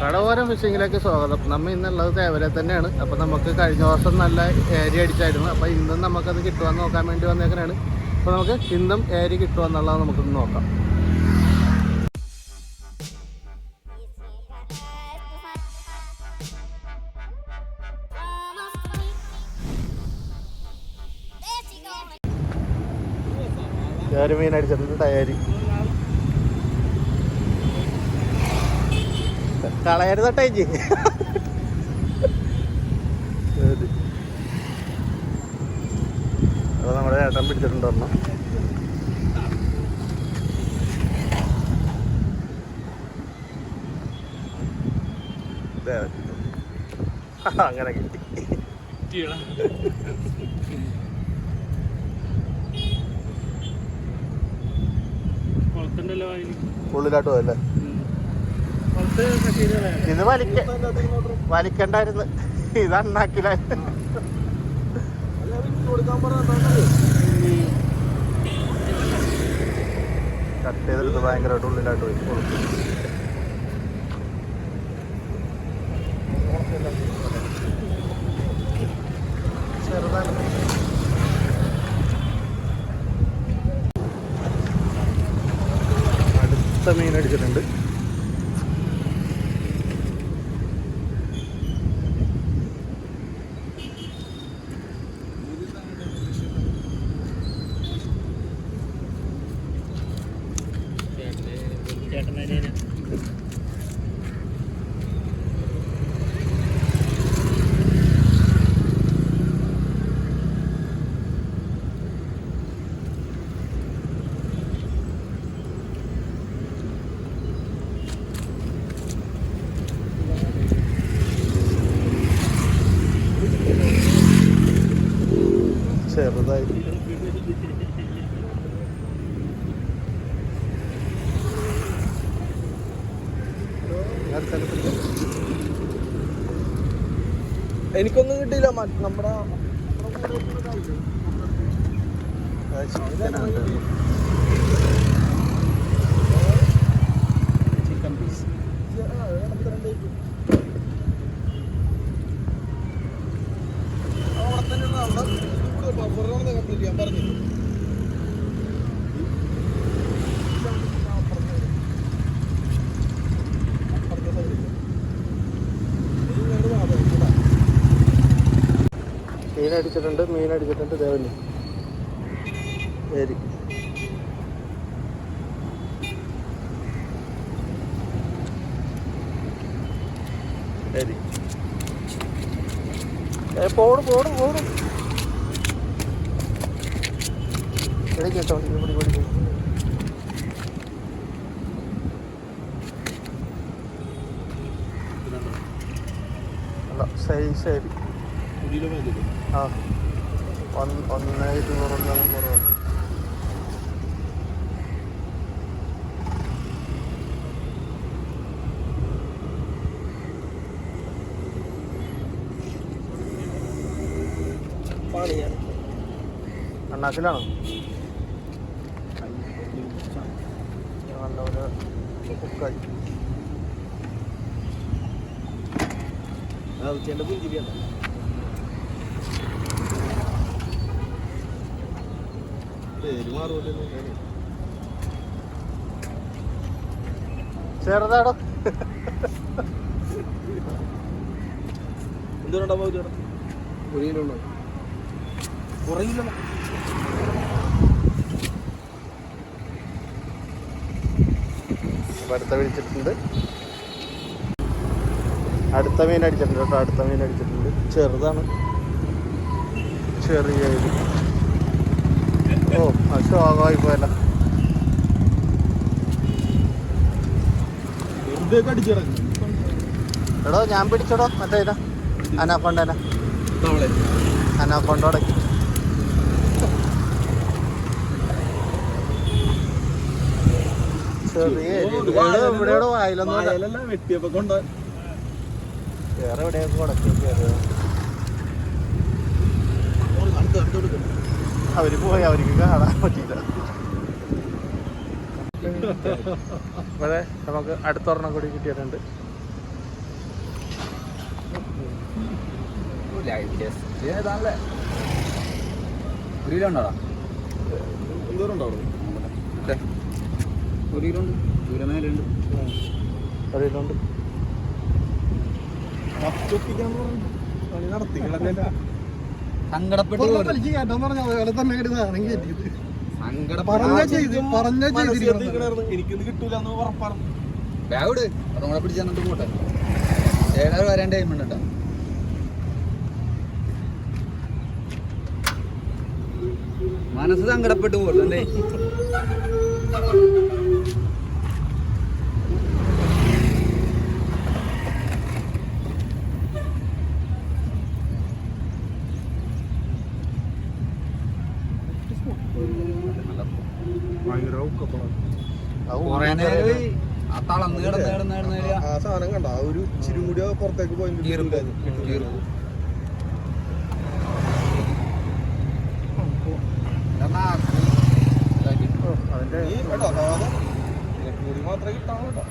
കടവോരം ഫിഷിങ്ങിലേക്ക് സ്വാഗതം. നമ്മൾ ഇന്നുള്ളത് തേവരെ തന്നെയാണ്. അപ്പോൾ നമുക്ക് കഴിഞ്ഞ ദിവസം നല്ല ഏരി അടിച്ചായിരുന്നു. അപ്പോൾ ഇന്നും നമുക്കത് കിട്ടുമെന്ന് നോക്കാൻ വേണ്ടി വന്നേക്കാനാണ് അപ്പോൾ നമുക്ക് ഇന്നും ഏരി കിട്ടുമെന്നുള്ളത് നമുക്കൊന്ന് നോക്കാം. ഏറെ മീൻ അടിച്ചിട്ടുണ്ട് ടയരി കളയരുത് ഇഞ്ചി അത് നമ്മുടെ ഏട്ടൻ പിടിച്ചിട്ടുണ്ട് ഒരെണ്ണം. അങ്ങനെ കിട്ടി. ഉള്ളിലോട്ട് പോയല്ലേ? കശീരല്ലേ ഇത് വലിക്ക വലിക്കണ്ടായിരുന്നു. ഇത് അണ്ണാക്കിലായിരുന്നു കട്ട് ചെയ്തെടുത്ത് ഭയങ്കരമായിട്ട് ഉള്ളിലായിട്ട് കൊടുത്തു ചെറുതാണ് അടുത്ത മീൻ അടിച്ചിട്ടുണ്ട്. ചെറുതായി എനിക്കൊന്നും കിട്ടിയില്ല നമ്മുടെ ഞാൻ പറഞ്ഞു. മീൻ അടിച്ചിട്ടുണ്ട് മീൻ അടിച്ചിട്ടുണ്ട് ദേവന് ശരി. ശരി. പോടും പോടും പോടും. പിടിക്കട്ടോ ഇവിടെ പിടി അല്ല സൈസ് ശരി. ആ ഒന്ന് ഒന്ന് ഇരുന്നൂറ് ഒന്ന് മുന്നൂറ് പണിയാണ് അണ്ണാക്കിലാണോ? നല്ലപോലെ കുക്കായി ഉച്ചേന്റെ പുഞ്ചിരിയാണ്. പേര് മാറുമല്ലോ ചെറുതാടോ എന്തുകൊണ്ടാ പോയിട്ട് കുറയിലുണ്ടോ കിലോ അടുത്ത വിളിച്ചിട്ടുണ്ട് അടുത്ത മീൻ അടിച്ചിട്ടുണ്ട് കേട്ടോ അടുത്ത മീൻ അടിച്ചിട്ടുണ്ട്. ചെറുതാണ്. ചെറിയ ഓ ശോകമായി പോയല്ല. എടോ ഞാൻ പിടിച്ചോടോ. മറ്റേ അനാക്കൊണ്ടന. അനാക്കൊണ്ടോടക്ക്. അവർ പോയി അവർക്ക് കാണാൻ പറ്റില്ല ഇവിടെ നമുക്ക് അടുത്തൊരെണ്ണം കൂടി കിട്ടിയിട്ടുണ്ട്. ഗ്രില്ലുണ്ടോടാ എന്തോരം ഉണ്ടാവും ഒരു കിലോ ഉണ്ട് ഒരു സങ്കടപ്പെട്ട് എനിക്കൊന്നും കിട്ടൂല ബാഗ് അതും കൂടെ പിടിച്ച് തന്നിട്ട് പോട്ടെ. ഏഴാറ് വരാൻ ടൈം ഉണ്ട് കേട്ടോ. മനസ്സ് സങ്കടപ്പെട്ടു പോകല്ലേ ആ സാധനം കണ്ട? ആ ഒരു ഇച്ചിരി കൂടി പുറത്തേക്ക് പോയി അതിന്റെ മാത്രമേ കിട്ടാൻ കേട്ടോ.